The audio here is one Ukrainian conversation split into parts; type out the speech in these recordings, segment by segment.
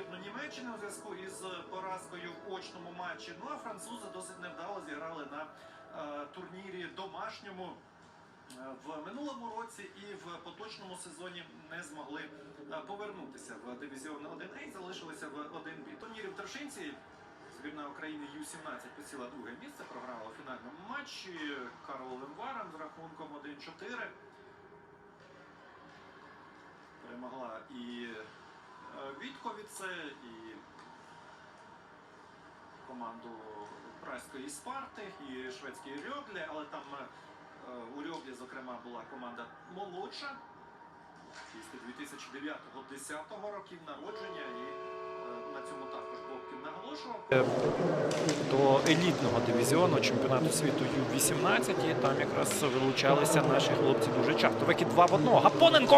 збірну Німеччини у зв'язку із поразкою в очному матчі. Ну а французи досить невдало зіграли на е, турнірі домашньому. Е, В минулому році і в поточному сезоні не змогли е, повернутися в дивізіон 1А і залишилися в 1Б. Турнірі в Тершинці збірна України Ю-17 посіла друге місце, програла у фінальному матчі Карловим Варом з рахунком 1-4. Перемогла і Вітковіце, і команду Праської Спарти, і шведської Рьоблі, але там е, у Рьоблі, зокрема, була команда молодша. Після 2009-2010 років народження і цьому також Бобкін наголошував. до елітного дивізіону чемпіонату світу Ю-18. І там якраз вилучалися наші хлопці дуже часто. Викид 2 в 1. Гапоненко!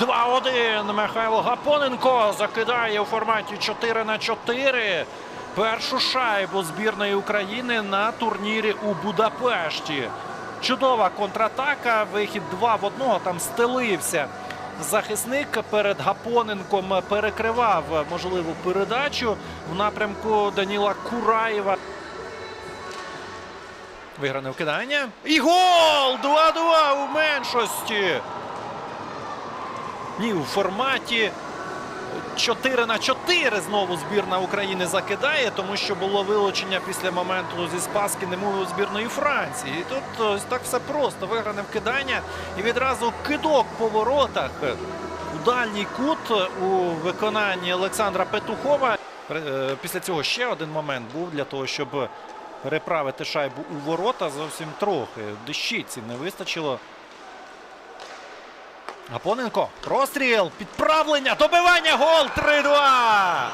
2-1. Михайло Гапоненко закидає у форматі 4 на 4. Першу шайбу збірної України на турнірі у Будапешті. Чудова контратака. Вихід 2 в 1. Там стелився. Захисник перед Гапоненком перекривав можливу передачу в напрямку Даніла Кураєва. Вигране вкидання. І гол! 2-2 у меншості. Ні, у форматі 4 на 4 знову збірна України закидає, тому що було вилучення після моменту зі Спаскіним у збірної Франції. І тут ось так все просто. Вигране вкидання і відразу кидок по воротах. У дальній кут у виконанні Олександра Петухова. Е, Після цього ще один момент був для того, щоб переправити шайбу у ворота зовсім трохи. Дещиці не вистачило. Гапоненко. Простріл. Підправлення. Добивання. Гол. 3-2.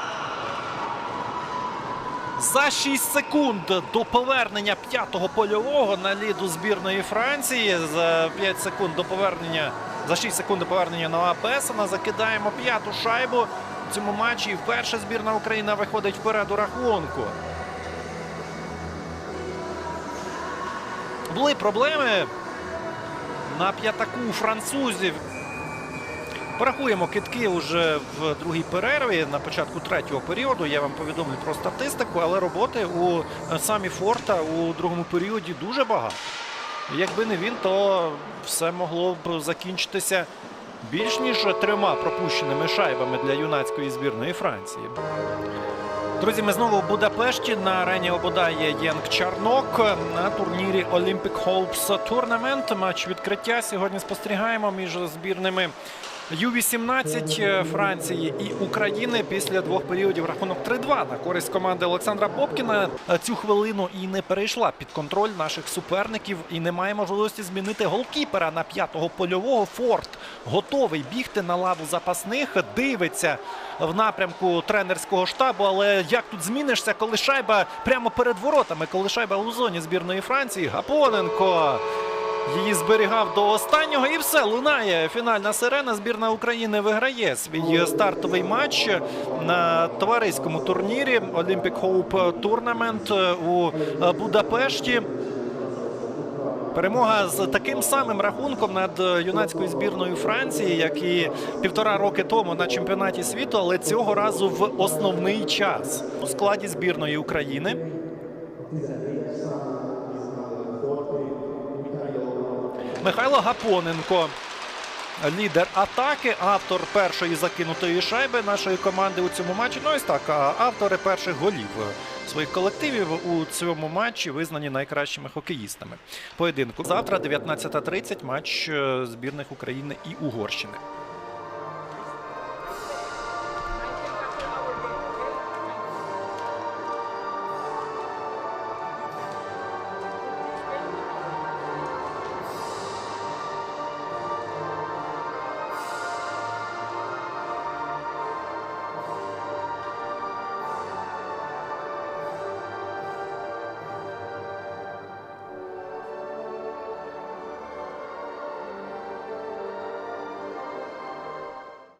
За 6 секунд до повернення п'ятого польового на ліду збірної Франції. За 5 секунд до повернення. За 6 секунд до повернення Ноа Бесона закидаємо п'яту шайбу в цьому матчі. І вперше збірна України виходить вперед у рахунку. Були проблеми на п'ятаку французів. Порахуємо китки вже в другій перерві на початку третього періоду. Я вам повідомлю про статистику, але роботи у е, самі Форта у другому періоді дуже багато. Якби не він, то все могло б закінчитися більш ніж трьома пропущеними шайбами для юнацької збірної Франції. Друзі, ми знову в Будапешті на арені ободає Єнк Чарнок на турнірі Olympic Hopes Tournament. Матч відкриття сьогодні спостерігаємо між збірними Ю-18 Франції і України після двох періодів рахунок 3-2 на користь команди Олександра Бобкіна. Цю хвилину і не перейшла під контроль наших суперників і немає можливості змінити голкіпера на п'ятого польового. Форт готовий бігти на лаву запасних. Дивиться в напрямку тренерського штабу. Але як тут змінишся, коли шайба прямо перед воротами, коли шайба у зоні збірної Франції? Гапоненко. Її зберігав до останнього і все лунає. Фінальна сирена. Збірна України виграє свій стартовий матч на товариському турнірі Olympic Hope Tournament у Будапешті. Перемога з таким самим рахунком над юнацькою збірною Франції, як і півтора роки тому на чемпіонаті світу, але цього разу в основний час у складі збірної України. Михайло Гапоненко. Лідер атаки, автор першої закинутої шайби нашої команди у цьому матчі. Ну ось так, автори перших голів своїх колективів у цьому матчі визнані найкращими хокеїстами. Поєдинку завтра, 19.30, матч е, збірних України і Угорщини.